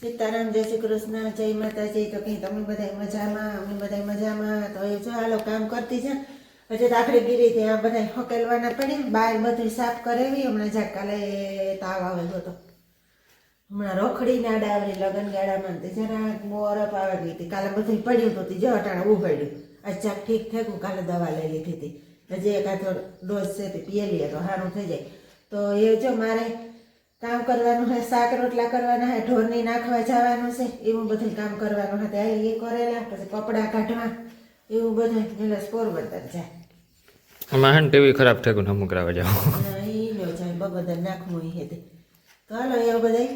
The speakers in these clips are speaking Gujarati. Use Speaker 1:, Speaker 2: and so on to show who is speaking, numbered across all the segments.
Speaker 1: સીતારામ, જય શ્રી કૃષ્ણ, જય માતાજી. તો કઈ તમે બધા મજામાં? અમે બધા મજામાં. તો એ જો હાલો કામ કરતી છે. હજી તો આખડી ગીરી ત્યાં બધા હકેલવાના પડી બહાર બધું સાફ કરાવી. હમણાં જા કાલે તાવ આવેલો હતો. હમણાં રોખડી ના ડાવરી લગન ગાળામાં જરા મોરપ આવે હતી. કાલે બધું પડ્યું હતું જો અટાણે ઉભેડ્યું આજ ચાક ઠીક થયું કાલે દવા લઈ લીધી હતી. હજી એકાદો ડોઝ છે તે પીએલી હતો સારું થઈ જાય. તો એ જો મારે કામ કરવાનું છે શાક રોટલા કરવાના છે ઢોરની નાખવા જવાનું છે એવું બધું કામ કરવાનું છે આ એ કરેલા પછી કપડાં કાઢવા એવું બધું એટલે પોરબંદર જાય.
Speaker 2: હે ને ટીવી ખરાબ થઈ ગયું અમુક રાવા જાવ
Speaker 1: એ નો જાય બગદર નાખવું એ તે તો. હાલો એવું બધા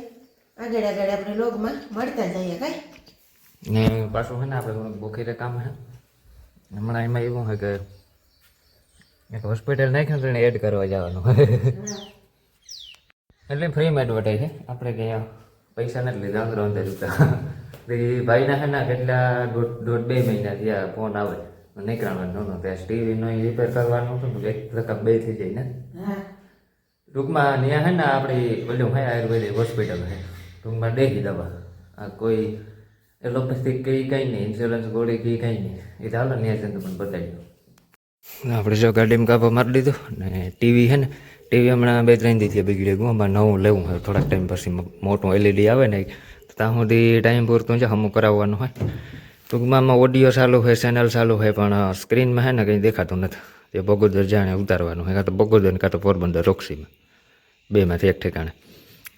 Speaker 1: આગળ આગળ આપણે લોગમાં મળતા જઈએ કાંઈ.
Speaker 2: ને પાછું હે ને આપણે થોડુંક બોખીરે કામ હે. હમણાં એમાં એવું છે કે એક હોસ્પિટલ નાખ્યું તો એડ કરવા જવાનું. એટલે ફ્રીમાં એડવર્ટાઈઝ છે. આપણે કંઈ પૈસા નથી લીધા અંદર અંદર જતા ભાઈના હે ને કેટલા દોઢ દોઢ બે મહિના થયા ફોન આવે. નીકળવાનો નો ત્યાં ટીવીનો રિપેર કરવાનું હતું ને એક રકમ બે થઈ જાય ને.
Speaker 1: હા.
Speaker 2: ટૂંકમાં ત્યાં હે ને આપણી પેલું હે આયુર્વેદિક હોસ્પિટલ છે. ટૂંકમાં દેખી દવા. આ કોઈ એલોપેથિક કઈ કંઈ નહીં ઇન્સ્યોરન્સ ગોળી કઈ કંઈ નહીં. એ ચાલો ત્યાં જઈને તમને બતાવી આપણે જો ગાડીમાં કાપા મારી લીધું ને ટીવી છે ને ટીવી હમણાં બે ત્રણ દીથી બગડી ગયું અમારે નવું લેવું હોય, થોડાક ટાઈમ પછી મોટું એલઈડી આવે ને ત્યાં સુધી ટાઈમ પૂરતું છે હમું કરાવવાનું હોય. ટૂંકમાં ઓડિયો ચાલુ હોય ચેનલ ચાલુ હોય, પણ સ્ક્રીનમાં હે ને કંઈ દેખાતું નથી. તે બગોદર જાણે ઉતારવાનું હોય, કાં તો બગોદર કાં તો પોરબંદર રોક્ષીમાં બેમાંથી એક ઠેકાણે.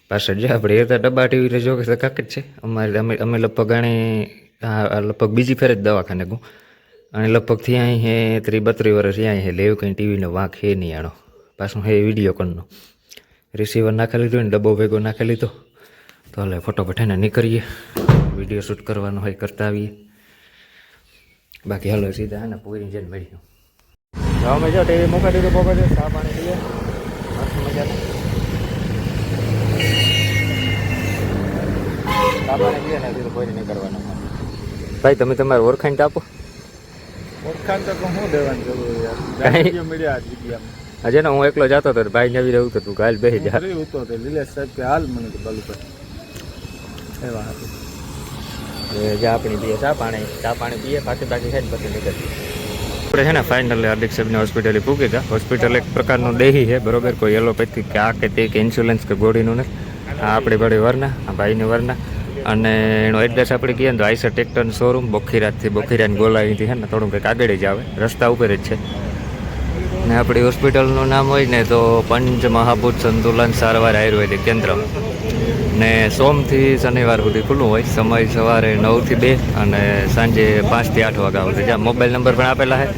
Speaker 2: પાછળ જે આપણે એ તો ડબ્બા ટીવી જો કે કાંક જ છે. અમારે અમે અમે લગભગ આણે લગભગ બીજી ફેર જ દવાખાને ગયું. અને લગભગથી અહીં હે ત્રી બત્રી વર્ષ અહીં હે, લેવું કંઈ ટીવીનો વાંક હે નહીં આણો. પાછું હે વીડિયો કોનનો રિસીવર નાખી લીધું ને ડબ્બો ભેગો નાખી લીધો. તો હાલે ફટોફટ એને નીકળીએ. વીડિયો શૂટ કરવાનો હોય કરતા આવીએ. બાકી હાલો સીધા હે ને પૂરી જઈને મળ્યું અમે જો ટીવી મૂકી દીધું પોકે ચા પાણી પીએ. મસ્ત મજાનું. ચા પાણી પીએ ને તો કોઈ નહીં કરવાનું ભાઈ તમે તમારે ઓળખાણ આપો.
Speaker 3: ઓળખાણ તો શું દેવાની જરૂર યાર. મીડિયા જગ્યામાં.
Speaker 2: આજે ને હું એકલો જતો હતો ભાઈ નવી રહ્યું તો તું ગાલ બેસી જા.
Speaker 3: ઉતો તો નિલેશ સાહેબ કે હાલ મને તો બાલુભાઈ એવા હતું.
Speaker 2: એ જે આપણી પીએ ચા પાણી ચા પાણી પીએ પાછી બાકી ખાઈને પછી નીકળીએ. આપણે છે ને ફાઇનલી હાર્દિક સાહેબને હોસ્પિટલે પૂકી ગયા. હોસ્પિટલ એક પ્રકારનું દેહી છે બરોબર? કોઈ એલોપેથી કે આ કે તે કે ઇન્સ્યુલન્સ કે ગોળીનું નથી. આ આપણી બધી વરના આ ભાઈની વરના. અને એનો એડ્રેસ આપણે કહીએ ને તો આઈસર ટેક્ટરનું શોરૂમ બોખીરાજથી બોખીરાની ગોલાવીથી છે ને થોડું કંઈક આગળ જ આવે. રસ્તા ઉપર જ છે. ને આપણી હોસ્પિટલનું નામ હોય ને તો પંચ મહાભૂત સંતુલન સારવાર આયુર્વેદિક કેન્દ્ર. ને સોમથી શનિવાર સુધી ખુલ્લું હોય. સમય સવારે નવથી બે અને સાંજે પાંચથી આઠ વાગ્યા સુધી. જ્યાં મોબાઈલ નંબર પણ આપેલા છે.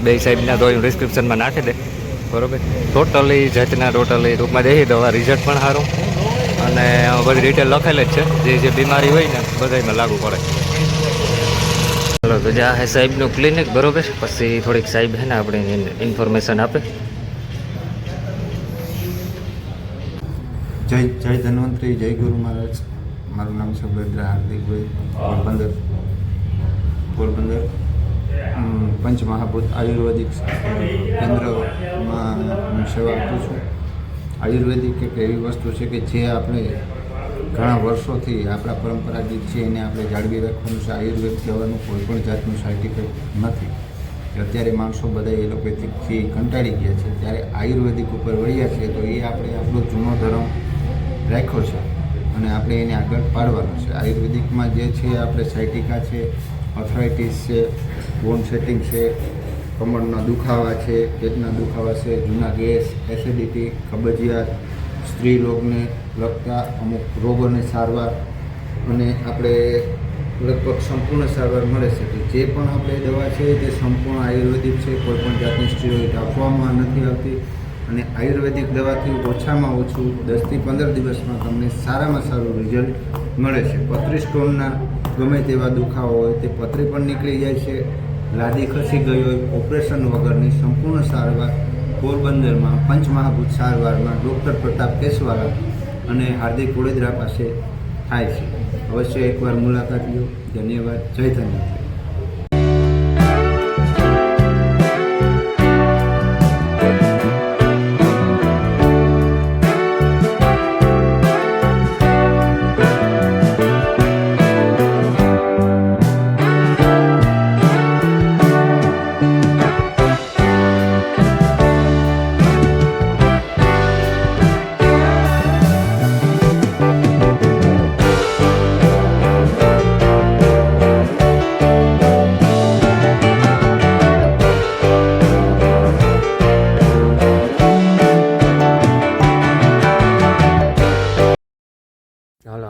Speaker 2: બે સાહેબના તો હું ડિસ્ક્રિપ્શનમાં નાખી દે. બરોબર? ટોટલી જાતના ટોટલી ટૂંકમાં દેહી દવા રિઝલ્ટ પણ સારું. અને બધી ડિટેલ લખેલ જ છે. જે જે બીમારી હોય ને, બધામાં લાગુ પડે. ચાલો તો જે હે સાહેબનું ક્લિનિક બરોબર? પછી થોડીક સાહેબ હે ને આપણે ઇન્ફોર્મેશન આપે.
Speaker 4: જય જય ધન્વંતરી, જય ગુરુ મહારાજ. મારું નામ છે બદ્રા હાર્દિકભાઈ, પોરબંદર. પોરબંદર પંચમહાભૂત આયુર્વેદિક કેન્દ્રમાં હું સેવા આપું છું. આયુર્વેદિક એક એવી વસ્તુ છે કે જે આપણે ઘણા વર્ષોથી આપણા પરંપરાગત છે એને આપણે જાળવી રાખવાનું છે. આયુર્વેદ કહેવાનું કોઈ પણ જાતનું સર્ટિફિકેટ નથી. અત્યારે માણસો બધા એલોપેથિકથી કંટાળી ગયા છે. ત્યારે આયુર્વેદિક ઉપર વળ્યા છે તો એ આપણે આપણો જૂનો ધર્મ રાખ્યો છે અને આપણે એને આગળ પાડવાનો છે. આયુર્વેદિકમાં જે છે આપણે સાયટિકા છે અથરાઇટિસ છે બોન સેટિંગ છે કમરના દુખાવા છે, પેટના દુખાવા છે, જૂના ગેસ એસિડિટી કબજિયાત સ્ત્રી રોગને લગતા અમુક રોગોની સારવાર અને આપણે લગભગ સંપૂર્ણ સારવાર મળે છે. તો જે પણ આપણે દવા છે તે સંપૂર્ણ આયુર્વેદિક છે, કોઈ પણ જાતની સ્ટીરોઇડ આપવામાં નથી આવતી અને આયુર્વેદિક દવાથી ઓછામાં ઓછું દસથી પંદર દિવસમાં તમને સારામાં સારું રિઝલ્ટ મળે છે. પથરી સ્ટોનના ગમે તેવા દુખાવો હોય તે પથરી પણ નીકળી જાય છે. લાદી ખસી ગઈ હોય, ઓપરેશન વગરની સંપૂર્ણ સારવાર પોરબંદરમાં પંચમહાભૂત સારવારમાં ડૉક્ટર પ્રતાપ કેસવાલા અને હાર્દિક વડોદરા પાસે થાય છે. અવશ્ય એકવાર મુલાકાત લો. ધન્યવાદ. જય ધન્યવાદ.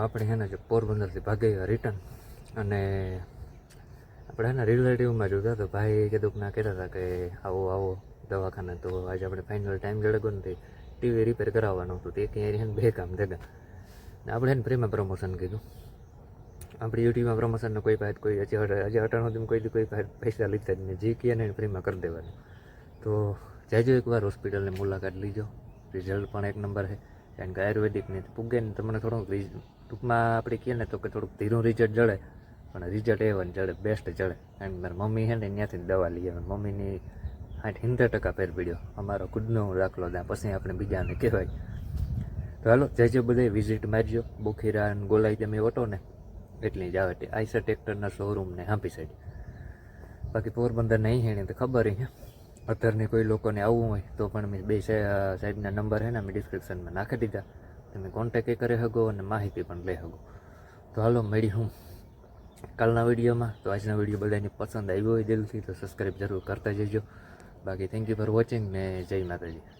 Speaker 2: આપણે હે ને જે પોરબંદરથી ભાગે રિટર્ન અને આપણે એના રિલેટિવમાં જોતા તો ભાઈ કીધું ના કહેતા હતા કે આવો આવો દવાખાને. તો આજે આપણે ફાઇનલ ટાઈમ જડગો નથી ટીવી રિપેર કરાવવાનું હતું. તે ક્યાંય એને બે કામ ભેગા ને આપણે એને પ્રેમમાં પ્રમોશન કીધું. આપણે યુટ્યુબમાં પ્રમોશનનો કોઈ પાસે કોઈ હજી હજી અટાણું કોઈ કોઈ પાસે લીધા જ નહીં. જે કહે એને ફ્રીમાં કરી દેવાનું. તો જાજો એકવાર હોસ્પિટલની મુલાકાત લીજો. રિઝલ્ટ પણ એક નંબર છે. કારણ કે આયુર્વેદિકની પૂગે ને તમને થોડુંક ટૂંકમાં આપણે કહીએ ને તો કે થોડુંક ધીરું રિઝલ્ટ જડે પણ રિઝલ્ટ એ વન જડે બેસ્ટ જડે એમ મારી મમ્મી છે ને ત્યાંથી દવા લઈ આવે મમ્મીની આઠ સિત્તેર ટકા ફેર પડ્યો. અમારો ખુદનો દાખલો ત્યાં પછી આપણે બીજાને કહેવાય. તો હાલો જજો બધે વિઝિટ મારજો. બુખીરા અને ગોલાઈ તમે ઓટો ને, એટલી જ આવે તે. આઈસર ટ્રેક્ટરના શોરૂમને હાંપી સાઈડ. બાકી પોરબંદર નહીં હેણે તો ખબર હે. અત્યારની કોઈ લોકોને આવવું હોય તો પણ મેં બે સા- સાઈડના નંબર હે ને મેં ડિસ્ક્રિપ્શનમાં નાખી દીધા. તમે કોન્ટેક્ટ કરી શકો અને માહિતી પણ લઈ શકો. તો હાલો મળી હું કાલના વિડીયોમાં. તો આજના વીડિયો બધાની પસંદ આવ્યો હોય દિલથી, તો સબસ્ક્રાઈબ જરૂર કરતા જજો. બાકી થેન્ક યુ ફોર વોચિંગ ને જય માતાજી.